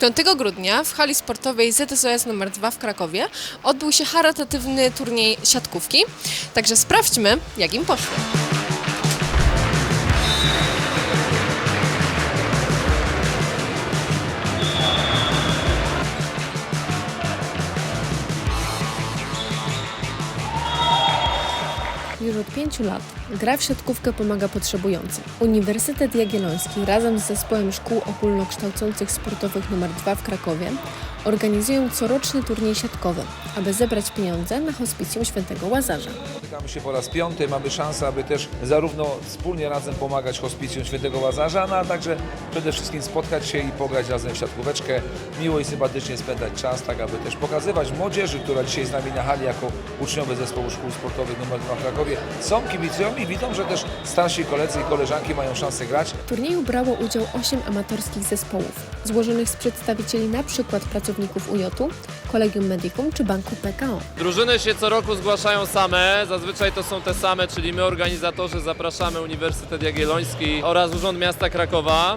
5 grudnia w hali sportowej ZSOS nr 2 w Krakowie odbył się charytatywny turniej siatkówki. Także sprawdźmy, jak im poszło. Już od pięciu lat gra w siatkówkę pomaga potrzebującym. Uniwersytet Jagielloński razem z zespołem szkół ogólnokształcących sportowych nr 2 w Krakowie organizują coroczny turniej siatkowy, aby zebrać pieniądze na hospicjum świętego Łazarza. Spotykamy się po raz piąty, mamy szansę, aby też zarówno wspólnie razem pomagać hospicjum Świętego Łazarza, no a także przede wszystkim spotkać się i pograć razem w siatkóweczkę, miło i sympatycznie spędzać czas, tak aby też pokazywać młodzieży, która dzisiaj z nami na hali jako uczniowie Zespołu Szkół Sportowych nr 2 w Krakowie są kibicują i widzą, że też starsi koledzy i koleżanki mają szansę grać. W turnieju brało udział 8 amatorskich zespołów, złożonych z przedstawicieli np. pracowników UJ-u, Kolegium Medicum czy Banku PKO. Drużyny się co roku zgłaszają same, zazwyczaj to są te same, czyli my organizatorzy zapraszamy Uniwersytet Jagielloński oraz Urząd Miasta Krakowa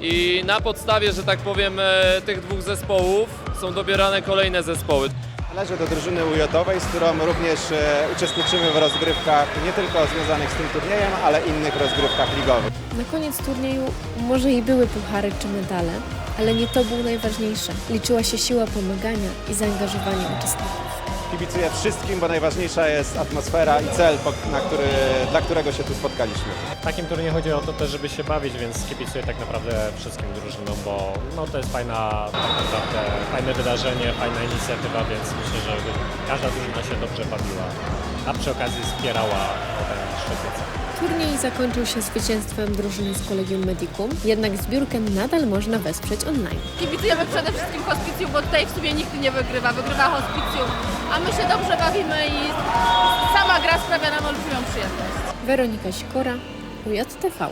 i na podstawie, że tak powiem, e, tych dwóch zespołów są dobierane kolejne zespoły. Należę do drużyny ujotowej, z którą również e, uczestniczymy w rozgrywkach nie tylko związanych z tym turniejem, ale innych rozgrywkach ligowych. Na koniec turnieju może i były puchary czy medale, ale nie to było najważniejsze. Liczyła się siła pomagania i zaangażowanie uczestników. Kibicuję wszystkim, bo najważniejsza jest atmosfera i cel, na który, dla którego się tu spotkaliśmy. W takim turnieju chodzi o to też, żeby się bawić, więc kibicuję tak naprawdę wszystkim drużynom, bo no, to jest fajna, tak naprawdę, fajne wydarzenie, fajna inicjatywa, więc myślę, że każda drużyna się dobrze bawiła, a przy okazji wspierała ten Szczeciec. Turniej zakończył się zwycięstwem drużyny z Kolegium Medicum, jednak zbiórkę nadal można wesprzeć online. Kibicujemy przede wszystkim hospicjum, bo tutaj w sumie nikt nie wygrywa, wygrywa hospicjum, a my się dobrze bawimy i sama gra sprawia nam olbrzymią przyjemność. Weronika Sikora, UJTV.